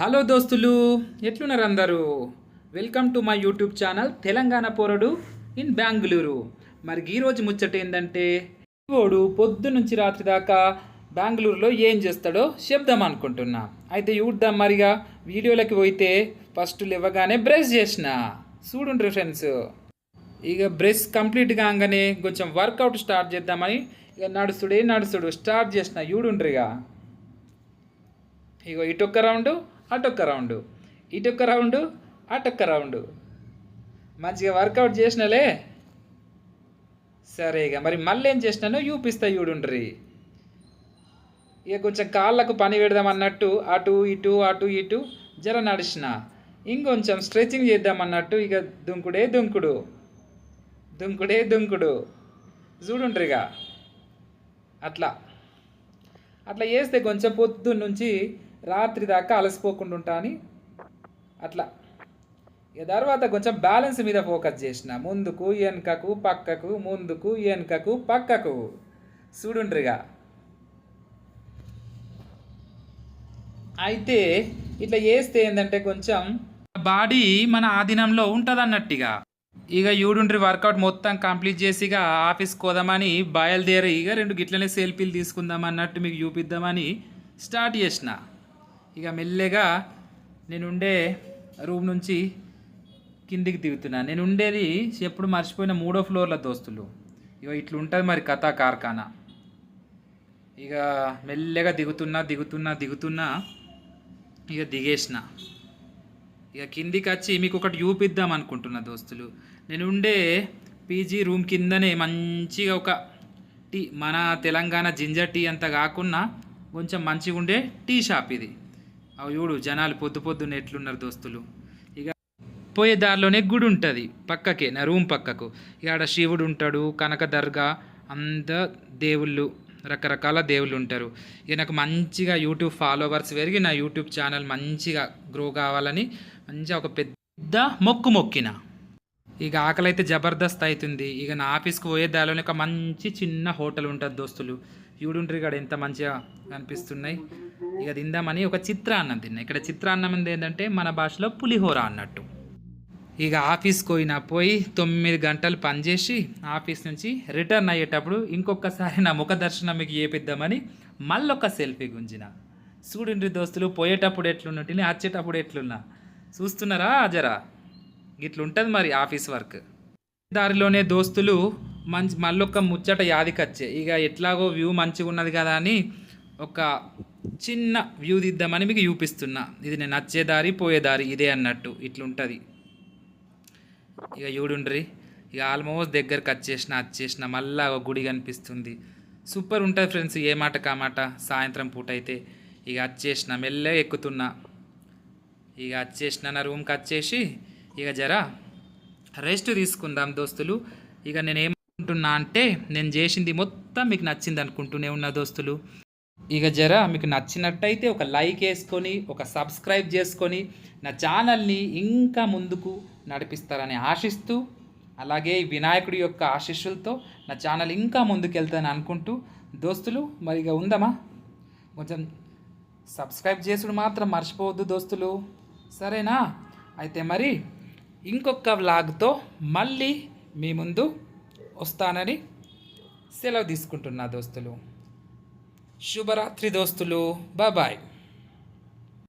Hello దోస్తులు ఎట్లున్నారు అందరూ? Welcome to my YouTube channel Telangana పోరడు in Bengaluru మరి ఈరోజు ముచ్చట ఏంటంటే ఓడు పొద్దు నుంచి రాత్రి దాకా బెంగళూరులో ఏం చేస్తాడో చెప్దాం అనుకుంటున్నా. అయితే చూద్దాం మరిగా వీడియోలకి పోయితే ఫస్ట్ లేవగానే బ్రష్ చేసిన. చూడుండ్రి ఫ్రెండ్స్ ఇక బ్రష్ కంప్లీట్ కాగానే కొంచెం వర్కౌట్ స్టార్ట్ చేద్దామని ఇక నడుస్తుడే నడుస్తుడు స్టార్ట్ చేసిన చూడుండ్రిగా ఇగో ఇటొక్క రౌండ్ అటొక్క రౌండ్. ఇటొక్క రౌండ్ అటొక్క రౌండ్. మంచిగా వర్కౌట్ చేసినలే? సరే ఇక మరి మళ్ళీ ఏం చేసినానో? చూపిస్తా చూడుండ్రి. ఇక కొంచెం కాళ్ళకు పని పెడదాం అన్నట్టు అటు ఇటు అటు ఇటు జర నడిచిన. ఇంకొంచెం స్ట్రెచింగ్ చేద్దాం అన్నట్టు ఇక దుంకుడే దుంకుడు. దుంకుడే దుంకుడు. చూడుండ్రిగా అట్లా. అట్లా చేస్తే కొంచెం పొద్దున్న నుంచి రాత్రి దాకా అలసిపోకుండా ఉంటా అని అట్లా. ఇక తర్వాత కొంచెం బ్యాలెన్స్ మీద ఫోకస్ చేసిన. ముందుకు వెనుకకు పక్కకు ముందుకు వెనుకకు పక్కకు. చూడుండ్రిగా. అయితే ఇట్లా చేస్తే ఏంటంటే కొంచెం బాడీ మన ఆధీనంలో ఉంటుంది అన్నట్టుగా ఇక యూడుండ్రి వర్కౌట్ మొత్తం కంప్లీట్ చేసి ఇక ఆఫీస్కి పోదామని బయలుదేరి ఇక రెండు గిట్లనే సెల్ఫీలు తీసుకుందాం అన్నట్టు మీకు చూపిద్దామని స్టార్ట్ చేసిన. ఇక మెల్లగా నేను ఉండే రూమ్ నుంచి కిందికి దిగుతున్నా. నేను ఉండేది ఎప్పుడు మర్చిపోయిన మూడో ఫ్లోర్ల దోస్తులు. ఇక ఇట్లుంటుంది మరి కథ కార్ఖానా. ఇక మెల్లగా దిగుతున్నా దిగుతున్నా దిగుతున్నా ఇక దిగేసిన. ఇక కిందికి వచ్చి మీకు ఒకటి చూపిద్దాం అనుకుంటున్నా దోస్తులు. నేను ఉండే పీజీ రూమ్ కిందనే మంచిగా ఒక టీ మన తెలంగాణ జింజర్ టీ అంత కాకుండా కొంచెం మంచిగా ఉండే టీ షాప్ ఇది. అవి చూడు జనాలు పొద్దు పొద్దున్న ఎట్లున్నారు దోస్తులు. ఇక పోయే దారిలోనే గుడి ఉంటుంది పక్కకే నా రూమ్ పక్కకు. ఇక ఆడ శివుడు ఉంటాడు కనక దర్గా అంత దేవుళ్ళు రకరకాల దేవుళ్ళు ఉంటారు. ఇక నాకు మంచిగా యూట్యూబ్ ఫాలోవర్స్ పెరిగి నా యూట్యూబ్ ఛానల్ మంచిగా గ్రో కావాలని మంచిగా ఒక పెద్ద మొక్కు మొక్కిన. ఇక ఆకలి అయితే జబర్దస్త్ అవుతుంది ఇక నా ఆఫీస్కి పోయే దారిలోనే ఒక మంచి చిన్న హోటల్ ఉంటుంది దోస్తులు. చూడుండ్రి ఇక్కడ ఎంత మంచిగా కనిపిస్తున్నాయి. ఇక తిందామని ఒక చిత్రాన్నం తిన్నా. ఇక్కడ చిత్రాన్నం ఏంటంటే మన భాషలో పులిహోర అన్నట్టు. ఇక ఆఫీస్కి పోయినా పోయి తొమ్మిది గంటలు పనిచేసి ఆఫీస్ నుంచి రిటర్న్ అయ్యేటప్పుడు ఇంకొకసారి నా ముఖ దర్శనం మీకు చేపిద్దామని మళ్ళొక సెల్ఫీ గుంజిన. చూడండి దోస్తులు పోయేటప్పుడు ఎట్లున్నట్టు వచ్చేటప్పుడు ఎట్లున్నా. చూస్తున్నారా జరా ఇట్లుంటుంది మరి ఆఫీస్ వర్క్. దారిలోనే దోస్తులు మంచి మళ్ళొక్క ముచ్చట యాదికొచ్చే. ఇక ఎట్లాగో వ్యూ మంచిగా ఉన్నది కదా అని ఒక చిన్న వ్యూ దిద్దామని మీకు చూపిస్తున్నా. ఇది నేను వచ్చే దారి పోయే దారి ఇదే అన్నట్టు ఇట్లుంటుంది. ఇక చూడుండ్రి ఇక ఆల్మోస్ట్ దగ్గరకు వచ్చేసిన వచ్చేసిన మళ్ళా ఒక గుడి కనిపిస్తుంది. సూపర్ ఉంటుంది ఫ్రెండ్స్ ఏ మాట కామాట సాయంత్రం పూట అయితే. ఇక వచ్చేసిన మెల్లగా ఎక్కుతున్నా. ఇక వచ్చేసిన నా రూమ్కి వచ్చేసి ఇక జరా రెస్ట్ తీసుకుందాం దోస్తులు. ఇక నేను అనుకుంటున్నా అంటే నేను చేసింది మొత్తం మీకు నచ్చింది అనుకుంటూనే ఉన్న దోస్తులు. ఇక జర మీకు నచ్చినట్టయితే ఒక లైక్ వేసుకొని ఒక సబ్స్క్రైబ్ చేసుకొని నా ఛానల్ని ఇంకా ముందుకు నడిపిస్తారని ఆశిస్తూ అలాగే వినాయకుడి యొక్క ఆశీస్సులతో నా ఛానల్ ఇంకా ముందుకెళ్తానని అనుకుంటూ దోస్తులు మరి ఇక ఉందమ్మా? కొంచెం సబ్స్క్రైబ్ చేసుడు మాత్రం మర్చిపోవద్దు దోస్తులు. సరేనా? అయితే మరి ఇంకొక వ్లాగ్తో మళ్ళీ మీ ముందు వస్తానని సెలవు తీసుకుంటున్నా దోస్తులు. శుభరాత్రి దోస్తులు. బాయ్